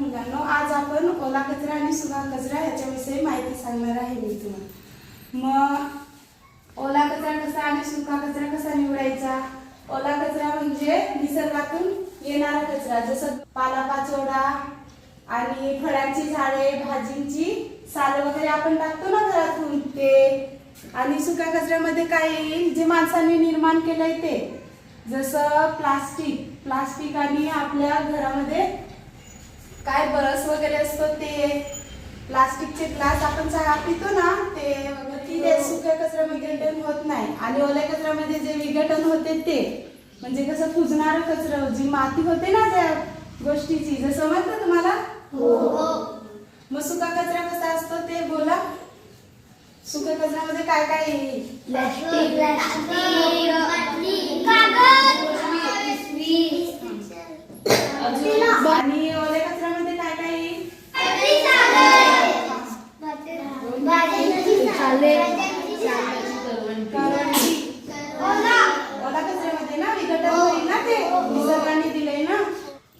मुलांनो आज आपण ओला कचरा आणि सुका कचरा याच्याविषयी माहिती सांगणार आहे मी तुम्हाला. मग ओला कचरा कसा आणि सुका कचरा कसा निवडायचा? ओला कचरा म्हणजे निसर्गातून येणारा कचरा जसं पालापाचोडा आणि फळांची झाडे भाजींची साल वगैरे आपण टाकतो ना घरातून ते. आणि सुक्या कचऱ्यामध्ये काय येईल? जे माणसांनी निर्माण केलंय ते. जसं प्लास्टिक प्लास्टिक आणि आपल्या घरामध्ये काय बरस वगैरे असतो ते प्लास्टिकचे ग्लास आपण चहा पितो ना ते वगैरे ते सुक्या कचरा विघटन होत नाही. आणि ओल्या कचऱ्यामध्ये जे विघटन होते ते म्हणजे कसं कुजणारं कचरं जी माती होते ना त्या गोष्टीची जसं समजतं तुम्हाला? मग सुका कचरा कसा असतो ते बोला. सुक्या कचऱ्यामध्ये काय काय? आणि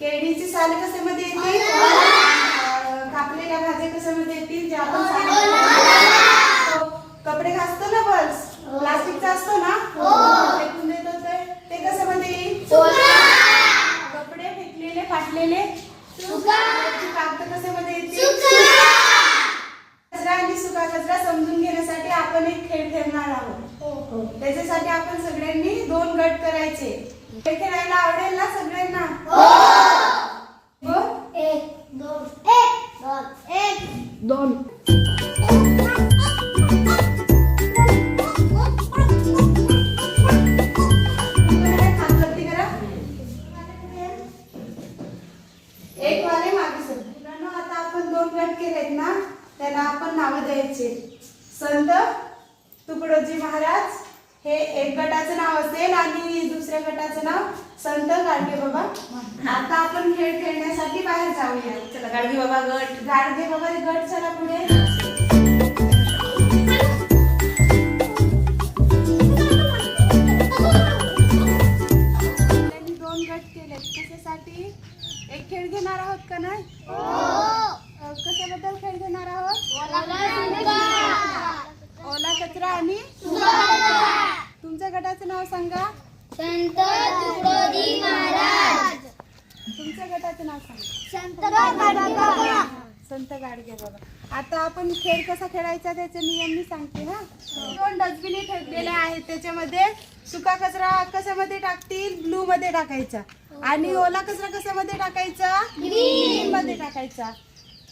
केळीची साल कशामध्ये येतील कापलेल्या भाज्या कशामध्ये येतील? जे आपण कपडे घासतो ना बस? प्लास्टिकचा असतो ना फेकून देतो ते ते कशामध्ये येईल कपडे फेकलेले फाटलेले त्याची कागद कशामध्ये येतील कचरा आणि सुका कचरा समजून घेण्यासाठी आपण एक खेळ खेळणार आहोत त्याच्यासाठी आपण सगळ्यांनी दोन गट करायचे. खेळ खेळायला आवडेल ना सगळ्यांना? हो. दोन खातरती करा. एक वाले मागे सर. आता आपण दोन गट केलेत ना त्यांना आपण नावं द्यायचे. संत हे एक गटाचं नाव असेल आणि दुसऱ्या गटाचं नाव संत गाडगे बाबा आता आपण खेळ खेळण्यासाठी बाहेर जाऊया. चला गाडगे बाबा गट. गाडगे बाबा गट चला पुढे. त्यांनी दोन गट केलेत. कशासाठी? एक खेळ घेणार आहोत का नाही? अ, कशाबद्दल खेळ घेणार आहोत? ओला कचरा आणि तुमच्या गटाचं नाव सांगा. संत तुकडोजी महाराज तुमच्या गटाचं नाव सांगा. संत बाबा संत गाडगे बाबा. आता आपण खेळ कसा खेळायचा त्याचे नियम मी सांगते हा? दोन डस्टबिन ठेवलेले आहेत त्याच्यामध्ये सुका कचरा कशामध्ये टाकतील? ब्लू मध्ये टाकायचा. आणि ओला कचरा कशामध्ये टाकायचा? ग्रीन मध्ये टाकायचा.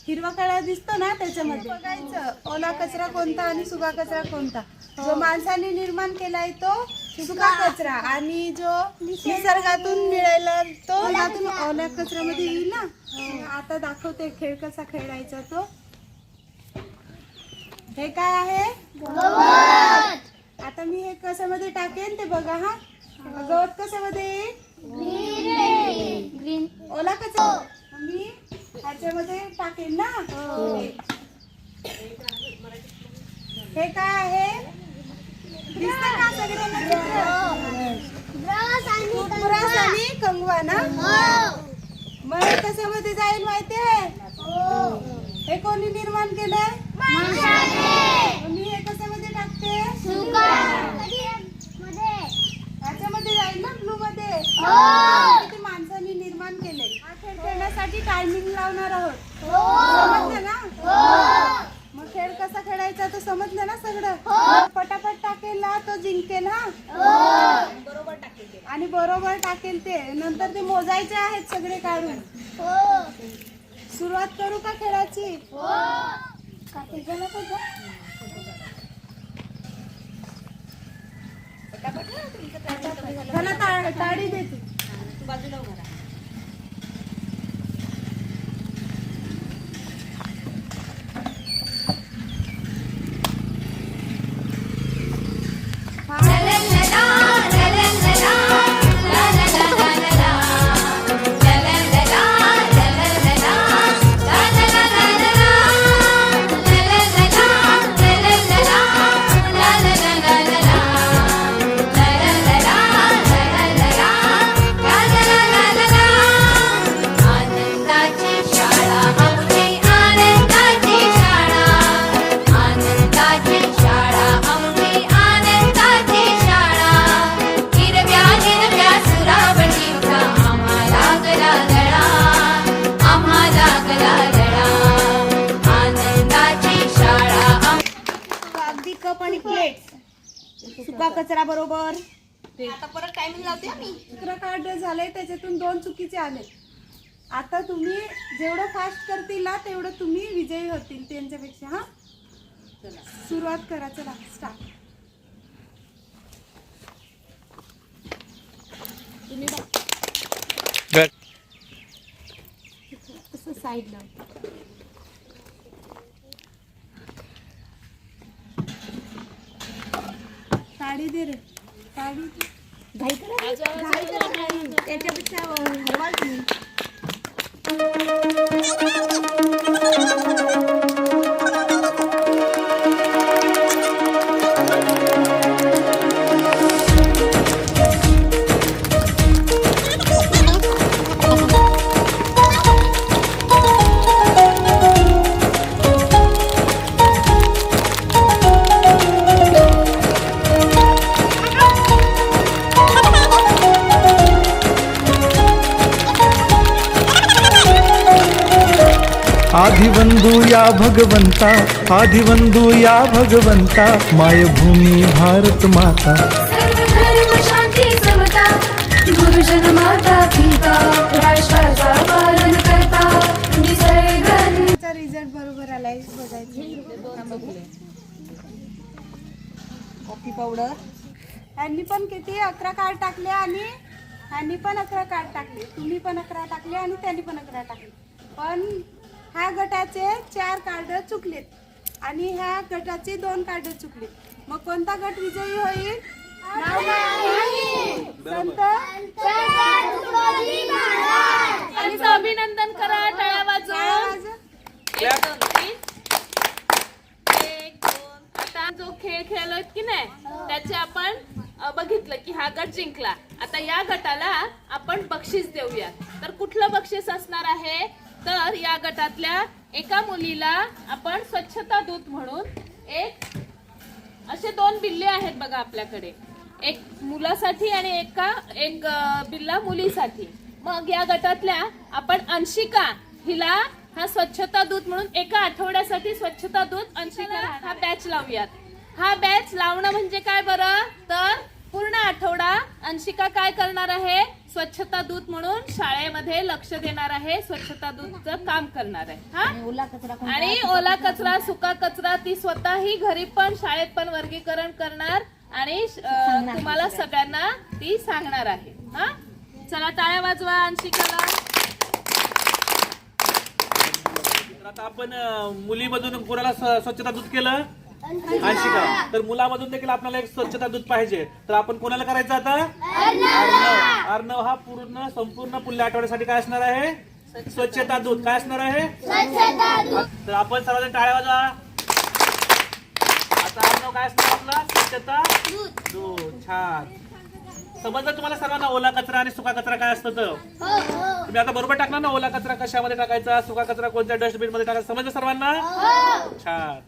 हिरवा कलर दिसतो ना त्याच्यामध्ये. बघायचं. ओला कचरा कोणता आणि सुका कचरा कोणता? जो माणसाने निर्माण केलाय तो सुका कचरा आणि जो निसर्गातून मिळाला तो त्यातून ओल्या कचऱ्यामध्ये येईल ना? आता दाखवते खेळ कसा खेळायचा तो. हे काय आहे? आता मी हे कशामध्ये टाकेन ते बघा हा. गवत कशामध्ये येईल? ग्रीन ओला कचरा. मी ह्याच्यामध्ये टाकेन ना? हे. काय आहे? दिसतं का सगळ्यांना चित्र? टूथब्रश आणि कंगवा. ना? मग हे कशामध्ये जाईल माहितीये हे. कोणी निर्माण केलंय? मी हे कशामध्ये टाकते? ह्याच्यामध्ये जाईल ना ब्लू मध्ये किती माणसांनी निर्माण केले हा खेळ खेळण्यासाठी टायमिंग लावणार आहोत समजलं ना मग खेळ कसा खेळायचा तो समजलं ना सगळं? पटापट टाकेल ना तो जिंकेल हा? आणि बरोबर टाकेल ते. नंतर ते मोजायचे आहेत सगळे काढून. सुरुवात करू का खेळाची? मला ता- टाळी देते la la कप आणि प्लेट सुका कचरा बरोबर. आता परत टायमिंग लावते मी अकरा कार्ड झाले त्याच्यातून दोन चुकीचे आले. आता तुम्ही जेवढं फास्ट करतील ना तेवढं तुम्ही विजयी होतील त्यांच्यापेक्षा हा? सुरुवात करा चला स्टार्ट असं साईडला साडी दे रे साडी. घाई करा घाई करा घाई. त्याच्यापेक्षा हरवाल तुम्ही या भगवंता आधिवंदू या भगवंता मायभूमी भारत माता. गुरुजन माता पिता राष्ट्राचा पालन करता निसर्गन. चा रिझल्ट बरोबर आलाय बघायचं. कॉफी पावडर यांनी पण किती? अकरा कार्ड टाकले आणि यांनी पण अकरा कार्ड टाकले. तुम्ही पण अकरा टाकले आणि त्यांनी पण अकरा टाकले. पण ह्या गटाचे चार कार्ड चुकलेत आणि ह्या गटाचे दोन कार्ड चुकलेत मग कोणता गट विजयी होईल? संत अभिनंदन करा टाळ्या वाजवा. टाळ्या वाजवा. एक दोन तीन. एक दोन. आता जो खेळ खेळलोय की नाही त्याचे आपण अ, बघितलं की हा गट जिंकला. आता या गटाला आपण बक्षीस देऊया. तर कुठलं बक्षीस असणार आहे? तर या गटातल्या एका मुलीला आपण स्वच्छता दूत म्हणून एक असे दोन बिल्ले आहेत बघा आपल्याकडे. एक मुलासाठी आणि एका एक बिल्ला मुलीसाठी. मग या गटातल्या आपण अंशिका हिला हा स्वच्छता दूत म्हणून एका आठवड्यासाठी स्वच्छता दूत अंशिका हा बॅच लावूयात. हा बॅच लावणं म्हणजे काय बरं? तर पूर्ण आठवडा अंशिका काय करणार आहे? स्वच्छता दूत म्हणून शाळेमध्ये लक्ष देणार आहे. स्वच्छता दूतचं काम करणार आहे. हा? ओला कचरा कोणता? आणि ओला कचरा सुका कचरा ती स्वतःही घरी पण शाळेत पण वर्गीकरण करणार आणि अं, तुम्हाला सगळ्यांना ती सांगणार आहे. हा? चला टाळ्या वाजवा अंशिकाला. तर आता आपण अं, मुलीमधून कोणाला स्व- स्वच्छता दूत केलं? अंशिका. तर मुलामधून देखील आपल्याला एक स्वच्छता दूत पाहिजे. तर आपण कोणाला करायचं आता? अर्णव! अर्णव हा पूर्ण संपूर्ण पुढल्या आठवड्यासाठी काय असणार आहे? स्वच्छता दूत. काय असणार आहे? तर आपण सर्वजण टाळ्या वाजवा. आता अर्णव काय असणार आपला? स्वच्छता दूत. छान. समजलं तुम्हाला सर्वांना ओला कचरा आणि सुका कचरा काय असतं तर? तुम्ही आता बरोबर टाकला ना ओला कचरा कशामध्ये टाकायचा सुका कचरा कोणत्या डस्टबिनमध्ये टाकायचा? समजलं सर्वांना? छान.